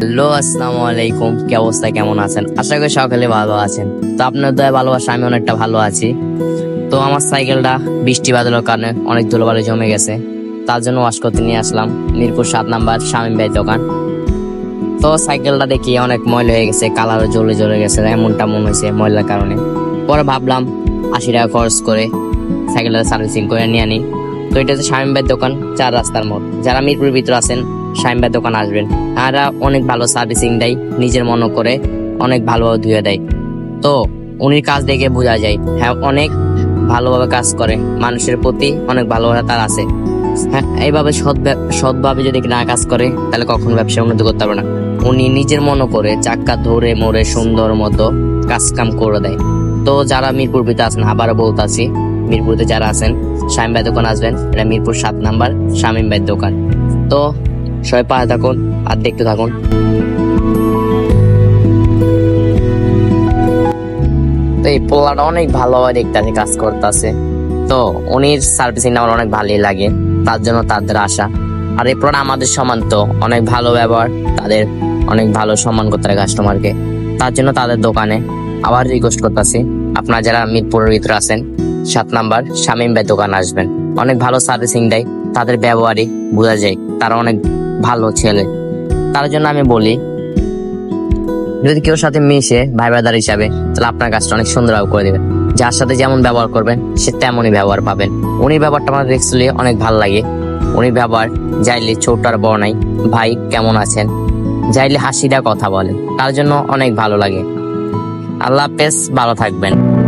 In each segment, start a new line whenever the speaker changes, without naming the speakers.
Hello, আসসালামু আলাইকুম। কি অবস্থা? কেমন আছেন? আশা করি সকালে ভালো আছেন। তো আপনার দয়া ভালোবাসা, আমি অনেকটা ভালো আছি। তো আমার সাইকেলটা বৃষ্টি বাদলের কারণে অনেক ধুলোবালি জমে গেছে। তার জন্য ওয়াশ করতে নিয়ে আসলাম। মিরপুর সাত নাম্বার শামীম ভাই দোকান। তো সাইকেলটা দেখি অনেক ময়লা হয়ে গেছে কালারও জ্বলে জ্বলে গেছে এমনটা মনে হয়েছে ময়লার কারণে। পরে ভাবলাম আশি টাকা খরচ করে সাইকেলটা সার্ভিসিং করে নিয়ে আনি। তো এটা হচ্ছে শামীম ভাইয়ের দোকান, চার রাস্তার মোড়। যারা মিরপুরের ভিতরে আছেন ভাইয়ের দোকান আসবেন। তারা অনেক ভালো সার্ভিসিং দেয়, নিজের মনে করে অনেক ভালোভাবে ধুয়ে দেয়। তো উনির কাজ দেখে বোঝা যায় হ্যাঁ অনেক ভালোভাবে কাজ করে। মানুষের প্রতি অনেক ভালোভাবে তার আছে। হ্যাঁ এইভাবে সৎ সৎভাবে যদি না কাজ করে, তাহলে কখনো ব্যবসা উন্নতি করতে পারবে না। উনি নিজের মনে করে চাক্কা ধরে মোড়ে সুন্দর মতো কাজ কাম করে দেয়। তো যারা মিরপুর ভিতরে আছেন, আবারও বলতাছি মিরপুরতে যারা আছেন ভাই দোকান আসবেন, এটা মিরপুর সাত নাম্বার ভাইয়ের দোকান। তো সবাই পাশে থাকুন আর দেখতে থাকুন। তো এই পোলাটা অনেক ভালোভাবে দেখতে কাজ করতেছে। তো উনির সার্ভিসিং আমার অনেক ভালোই লাগে, তার জন্য তাদের আশা। আর এই পোলাটা আমাদের সমান তো, অনেক ভালো ব্যবহার, তাদের অনেক ভালো সম্মান করতে হয় কাস্টমারকে তার জন্য তাদের দোকানে আবার রিকোয়েস্ট করতেছি। আপনারা যারা মিরপুরের ভিতরে আছেন, সাত নাম্বার শামীম ভাই দোকান আসবেন। অনেক ভালো সার্ভিসিং দেয়, তাদের ব্যবহারই বোঝা যায়, তারা অনেক ভালো ছেলে। তার জন্য আমি বলি, যদি কেউ সাথে মিশে ভাই ব্রাদার হিসাবে, তাহলে আপনার কাজটা অনেক সুন্দরভাবে করে দেবেন। যার সাথে যেমন ব্যবহার করবেন, সে তেমনই ব্যবহার পাবেন। উনি ব্যবহারটা আমার দেখছিলি অনেক ভালো লাগে। উনি ব্যবহার যাইলে ছোট আর বড় নাই। ভাই কেমন আছেন? যাইলে হাসিটা কথা বলেন। তার জন্য অনেক ভালো লাগে। আল্লাহ হাফেজ, ভালো থাকবেন।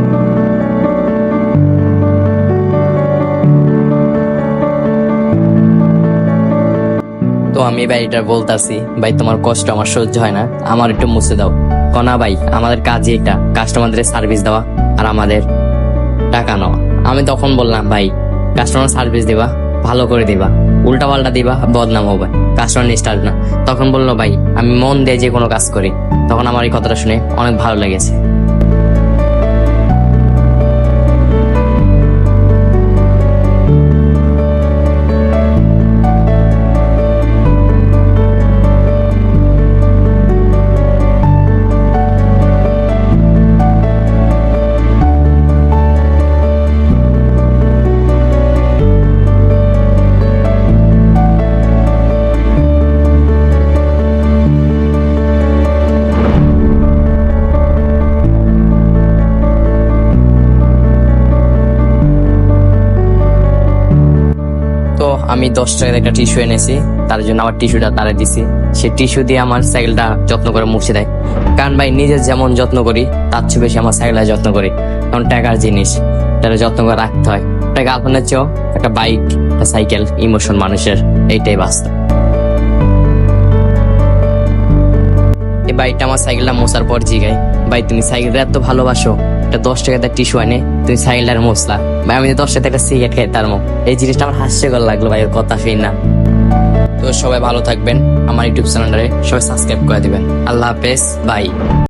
আমি ভাই এটা বলতাছি, ভাই, তোমার কষ্ট আমার সহ্য হয় না। আমার একটু মুছে দাও। কনা ভাই, আমাদের কাজই এটা কাস্টমারদের সার্ভিস দেওয়া আর আমাদের টাকা নেওয়া। আমি তখন বললাম, ভাই, কাস্টমার সার্ভিস দিবা, ভালো করে দিবা। উল্টা পাল্টা দিবা, বদনাম হবে। কাস্টমার নিষ্ঠা না। তখন বলল, ভাই, আমি মন দিয়ে যে কোনো কাজ করি। তখন আমার এই কথাটা শুনে অনেক ভালো লেগেছে। আমি দশ টাকার একটা টিস্যু এনেছি, তার জন্য আমার টিস্যুটা তারা দিছি। সে টিস্যু দিয়ে আমার সাইকেলটা যত্ন করে মুছে দেয়। কারণ ভাই, নিজের যেমন যত্ন করি, তার চেয়ে বেশি আমার সাইকেলটা যত্ন করি। কারণ টাকার জিনিস তাহলে যত্ন করে রাখতে হয়। একটা গার্লফ্রেন্ডের চেয়েও একটা বাইক একটা সাইকেল ইমোশন মানুষের, এইটাই বাস্তব। এই বাইকটা আমার সাইকেলটা মোছার পর জিগাই ভাই, তুমি সাইকেলটা এত ভালোবাসো একটা দশ টাকাতে টিস্যু আনে, তুমি সাইকেলটার মশলা ভাই, আমি দশ টাকা একটা সিগারেট খাই তার এই জিনিসটা আমার হাস্যকর লাগল ভাই কথা ফির না। তো সবাই ভালো থাকবেন, আমার ইউটিউব চ্যানেলে সবাই সাবস্ক্রাইব করে দিবেন। আল্লাহ হাফেজ বাই